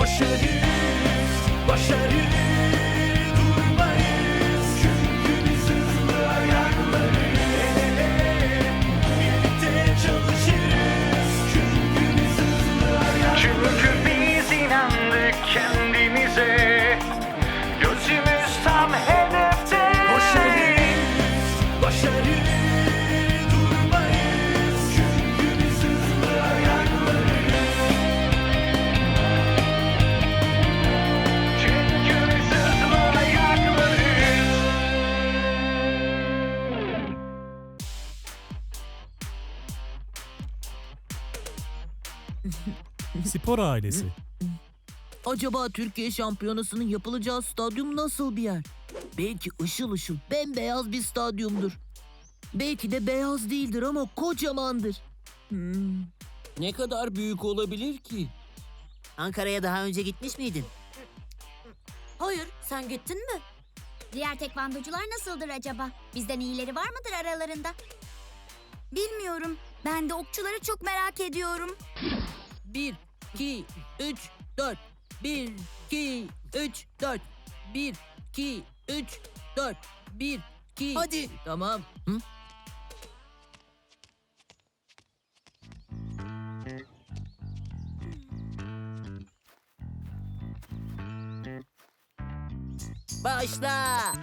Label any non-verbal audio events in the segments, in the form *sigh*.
Başarı, başarı. Spor ailesi. Acaba Türkiye Şampiyonası'nın yapılacağı stadyum nasıl bir yer? Belki ışıl ışıl bembeyaz bir stadyumdur. Belki de beyaz değildir ama kocamandır. Hmm. Ne kadar büyük olabilir ki? Ankara'ya daha önce gitmiş miydin? Hayır, sen gittin mi? Diğer tekvandocular nasıldır acaba? Bizden iyileri var mıdır aralarında? Bilmiyorum. Ben de okçuları çok merak ediyorum. 1, 2, 3, 4. 1, 2, 3, 4. 1, 2, 3, 4. 1, 2... Hadi. Tamam. Hı? Başla.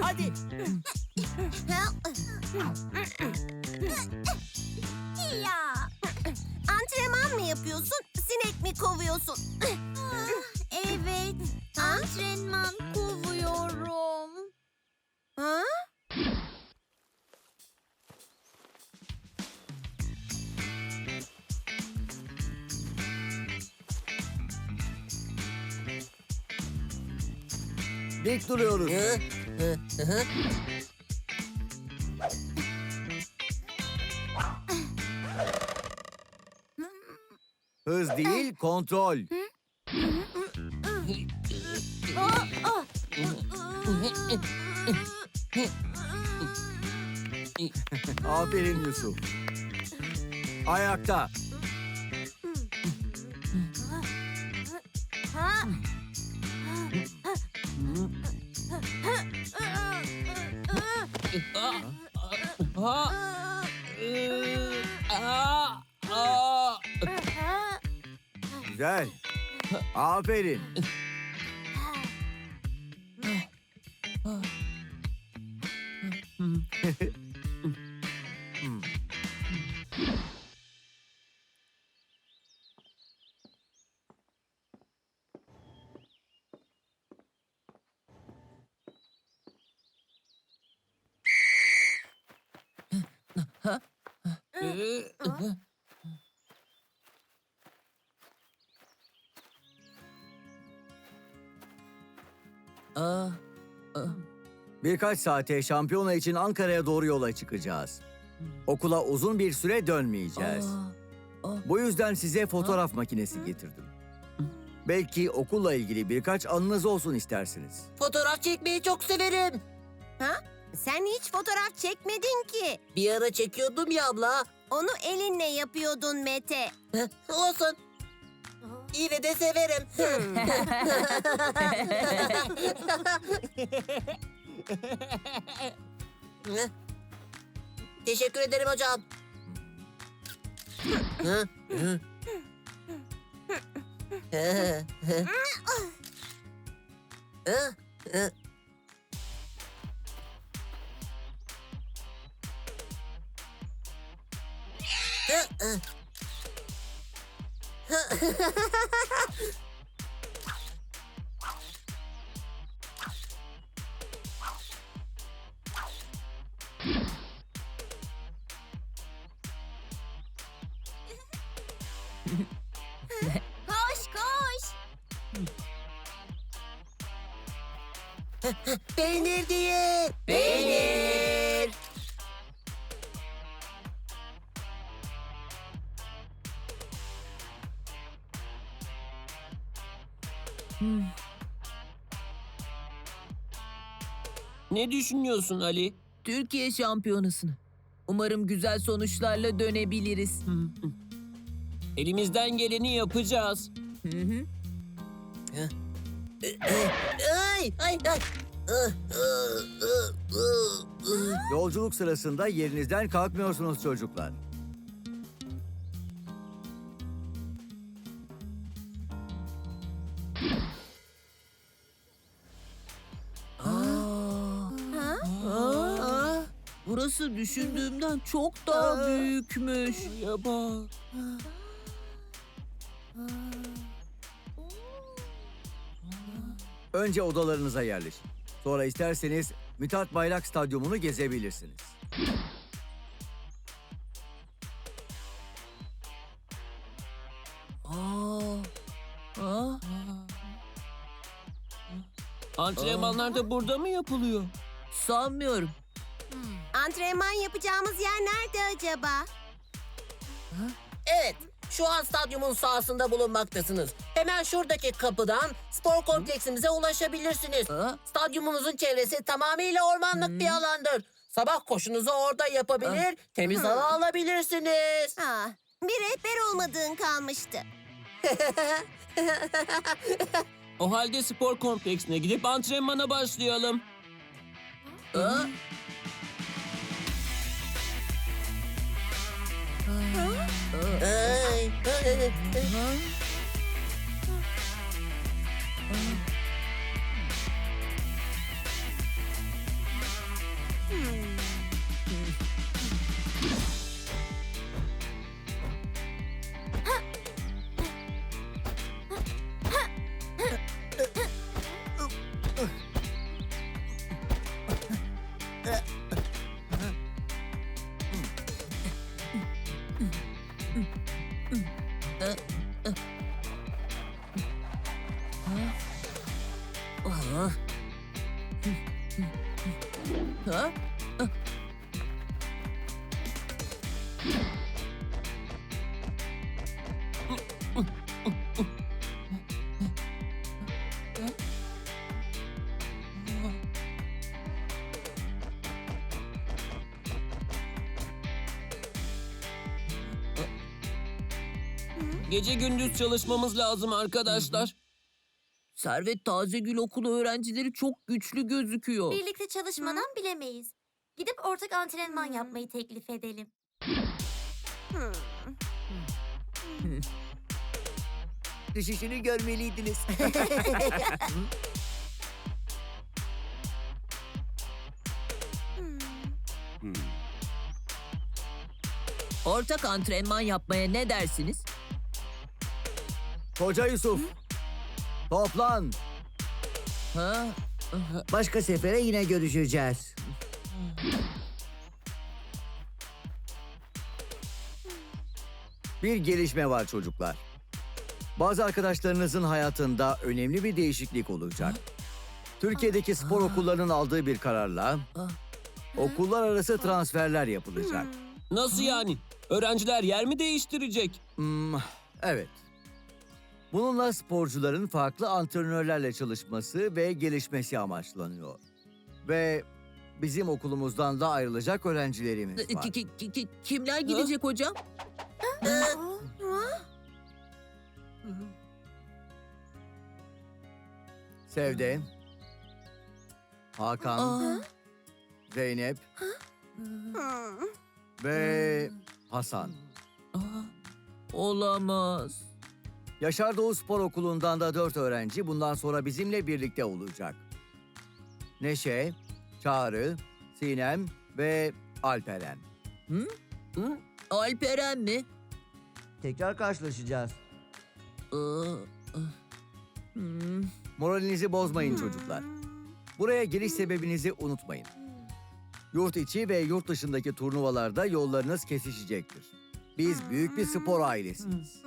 Hadi. Ya. Antrenman mı yapıyorsun, sinek mi kovuyorsun? Evet, antrenman kovuyorum. Ha? Dik duruyoruz. Hız değil, kontrol. Aferin Yusuf. Ayakta. Ha? Ha. Güzel. Aferin. Iı, Aa, Birkaç saate şampiyona için Ankara'ya doğru yola çıkacağız. Okula uzun bir süre dönmeyeceğiz. aa. Bu yüzden size fotoğraf makinesi getirdim. Belki okulla ilgili birkaç anınız olsun istersiniz. Fotoğraf çekmeyi çok severim. Sen hiç fotoğraf çekmedin ki. Bir ara çekiyordum ya abla. Onu elinle yapıyordun Mete. Olsun. Yine de severim. *laughs* Teşekkür ederim hocam. *laughs* *laughs* Koş koş. Peynir diye. Peynir. Ne düşünüyorsun Ali? Türkiye şampiyonasını. Umarım güzel sonuçlarla dönebiliriz. Elimizden geleni yapacağız. Hı hı. Ay ay ay. Yolculuk sırasında yerinizden kalkmıyorsunuz çocuklar. Burası düşündüğümden çok daha büyükmüş. Ya bak. Önce odalarınıza yerleşin. Sonra isterseniz Mithat Bayrak Stadyumunu gezebilirsiniz. Antrenmanlar da burada mı yapılıyor? sanmıyorum. Antrenman yapacağımız yer nerede acaba? Evet, şu an stadyumun sahasında bulunmaktasınız. Hemen şuradaki kapıdan spor kompleksimize ulaşabilirsiniz. Stadyumumuzun çevresi tamamıyla ormanlık bir alandır. Sabah koşunuzu orada yapabilir, temiz hava alabilirsiniz. Ha, bir rehber olmadığın kalmıştı. O halde spor kompleksine gidip antrenmana başlayalım. aa. Ay, ay, ay. Ha? Gece gündüz çalışmamız lazım arkadaşlar. Servet Tazegül Okulu öğrencileri çok güçlü gözüküyor. Birlikte çalışmadan bilemeyiz. Gidip ortak antrenman yapmayı teklif edelim. Düşüşünü görmeliydiniz. *laughs* Ortak antrenman yapmaya ne dersiniz? Koca Yusuf. Toplan. Ha? Başka sefere yine görüşeceğiz. Bir gelişme var çocuklar. Bazı arkadaşlarınızın hayatında önemli bir değişiklik olacak. Türkiye'deki spor okullarının aldığı bir kararla okullar arası transferler yapılacak. Nasıl yani? Öğrenciler yer mi değiştirecek? Hmm, evet. Bununla sporcuların farklı antrenörlerle çalışması ve gelişmesi amaçlanıyor. Ve bizim okulumuzdan da ayrılacak öğrencilerimiz var. Ki- ki- ki- ki- kimler gidecek hocam? Sevde, Hakan, Aa, Zeynep ve Hasan. aa, olamaz. Yaşar Doğu Spor Okulu'ndan da dört öğrenci bundan sonra bizimle birlikte olacak. Neşe, Çağrı, Sinem ve Alperen. Hı? Alperen mi? Tekrar karşılaşacağız. Aa, ah. Hmm. Moralinizi bozmayın çocuklar. Buraya geliş sebebinizi unutmayın. Yurt içi ve yurt dışındaki turnuvalarda yollarınız kesişecektir. Biz büyük bir spor ailesiyiz.